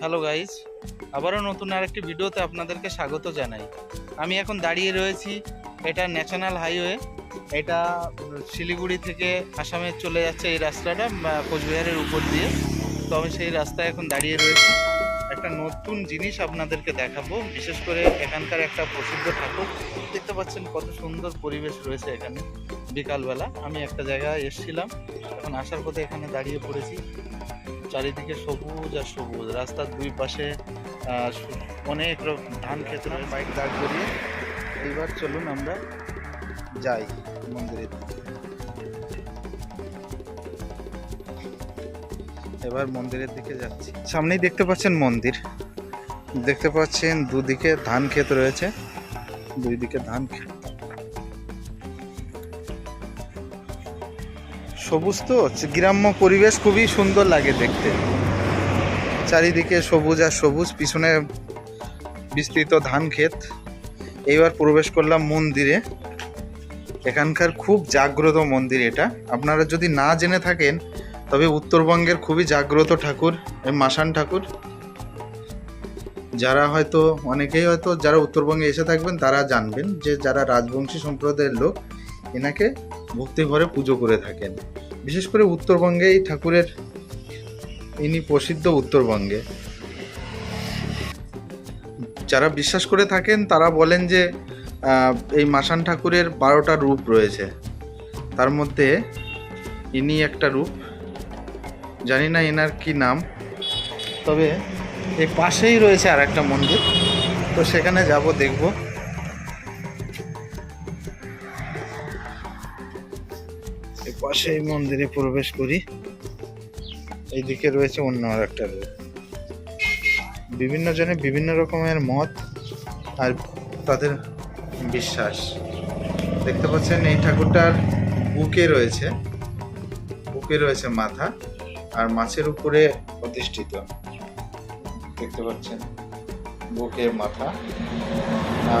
Hello guys আবারও নতুন আরেকটি ভিডিওতে আপনাদেরকে স্বাগত জানাই। আমি এখন দাঁড়িয়ে রয়েছি এটা ন্যাশনাল হাইওয়ে। এটা শিলিগুড়ি থেকে আসামে চলে যাচ্ছে এই রাস্তাটা কোচবিহারের উপর দিয়ে। তো আমি সেই রাস্তায় এখন দাঁড়িয়ে রয়েছি। একটা নতুন জিনিস আপনাদেরকে দেখাবো। বিশেষ করে এখানকার একটা প্রসিদ্ধ ঠাকুর। দেখতে পাচ্ছেন কত সুন্দর পরিবেশ রয়েছে এখানে। বিকালবেলা আমি একটা জায়গায় এসেছিলাম। এখন আসার পথে এখানে দাঁড়িয়ে পড়েছি। চারিদিকে সবুজ আর সবুজ। রাস্তার দুই পাশে অনেক রকম ধান ক্ষেত রয়েছে। বাইক দাঁড় করিয়ে এইবার চলুন আমরা যাই মন্দিরের দিকে। এবার মন্দিরের দিকে যাচ্ছি। সামনেই দেখতে পাচ্ছেন মন্দির। দেখতে পাচ্ছেন দুদিকে ধান ক্ষেত রয়েছে। দুই দিকে ধান ক্ষেত। সবুজ তো, গ্রাম্য পরিবেশ খুবই সুন্দর লাগে দেখতে। চারিদিকে সবুজ আর সবুজ, পিছনে বিস্তৃত ধান ক্ষেত। এইবার প্রবেশ করলাম মন্দিরে। এখানকার খুব জাগ্রত মন্দির এটা। আপনারা যদি না জেনে থাকেন, তবে উত্তরবঙ্গের খুবই জাগ্রত ঠাকুর মাসান ঠাকুর। যারা হয়তো, অনেকেই হয়তো যারা উত্তরবঙ্গে এসে থাকবেন, তারা জানবেন যে যারা রাজবংশী সম্প্রদায়ের লোক, এনাকে ভক্তি ভরে পুজো করে থাকেন। বিশেষ করে উত্তরবঙ্গে এই ঠাকুরের ইনি প্রসিদ্ধ উত্তরবঙ্গে। যারা বিশ্বাস করে থাকেন, তারা বলেন যে এই মাসান ঠাকুরের বারোটা রূপ রয়েছে। তার মধ্যে ইনি একটা রূপ। জানি না এনার কি নাম। তবে এই পাশেই রয়েছে আর একটা মন্দির। তো সেখানে যাব, দেখব। পাশে এই মন্দিরে প্রবেশ করি। এইদিকে রয়েছে অন্য আর একটা বিভিন্ন জনে বিভিন্ন রকমের মত আর তাদের বিশ্বাস। দেখতে পাচ্ছেন এই ঠাকুরটার বুকে রয়েছে বুকে রয়েছে মাথা আর মাছের উপরে প্রতিষ্ঠিত দেখতে পাচ্ছেন বুকে মাথা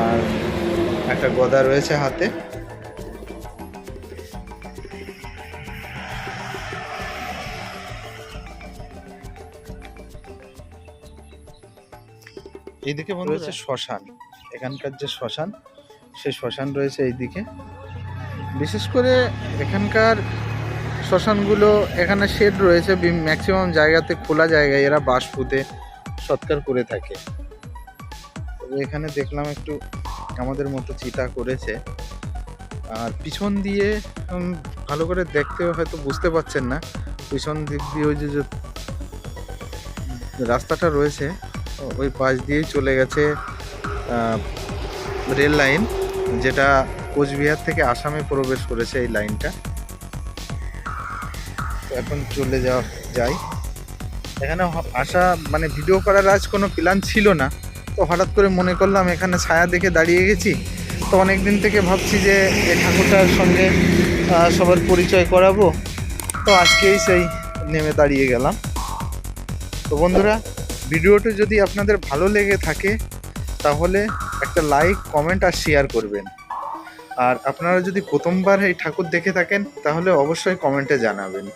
আর একটা গদা রয়েছে হাতে। এইদিকে বন্ধু রয়েছে শ্মশান। এখানকার যে শ্মশান সেই শ্মশান রয়েছে এইদিকে। বিশেষ করে এখানকার শ্মশানগুলো এখানে শেড রয়েছে ম্যাক্সিমাম জায়গাতে খোলা জায়গায় এরা বাঁশ পুঁতে সৎকার করে থাকে। তবে এখানে দেখলাম একটু আমাদের মতো চিতা করেছে। আর পিছন দিয়ে ভালো করে দেখতে হয়তো বুঝতে পারছেন না। পিছন দিক দিয়ে ওই যে রাস্তাটা রয়েছে ওই পাশ দিয়েই চলে গেছে রেল লাইন, যেটা কোচবিহার থেকে আসামে প্রবেশ করেছে এই লাইনটা। এখন চলে যাওয়া যাই। এখানে আসা মানে ভিডিও করার আজ কোনো প্ল্যান ছিল না। তো হঠাৎ করে মনে করলাম এখানে ছায়া দেখে দাঁড়িয়ে গেছি। তো অনেক দিন থেকে ভাবছি যে এই ঠাকুরটার সঙ্গে সবার পরিচয় করাবো। তো আজকেই সেই নেমে দাঁড়িয়ে গেলাম। তো বন্ধুরা ভিডিওটি যদি আপনাদের ভালো লেগে থাকে, তাহলে একটা লাইক কমেন্ট আর শেয়ার করবেন। আর আপনারা যদি প্রথমবার এই ঠাকুর দেখে থাকেন, তাহলে অবশ্যই কমেন্টে জানাবেন।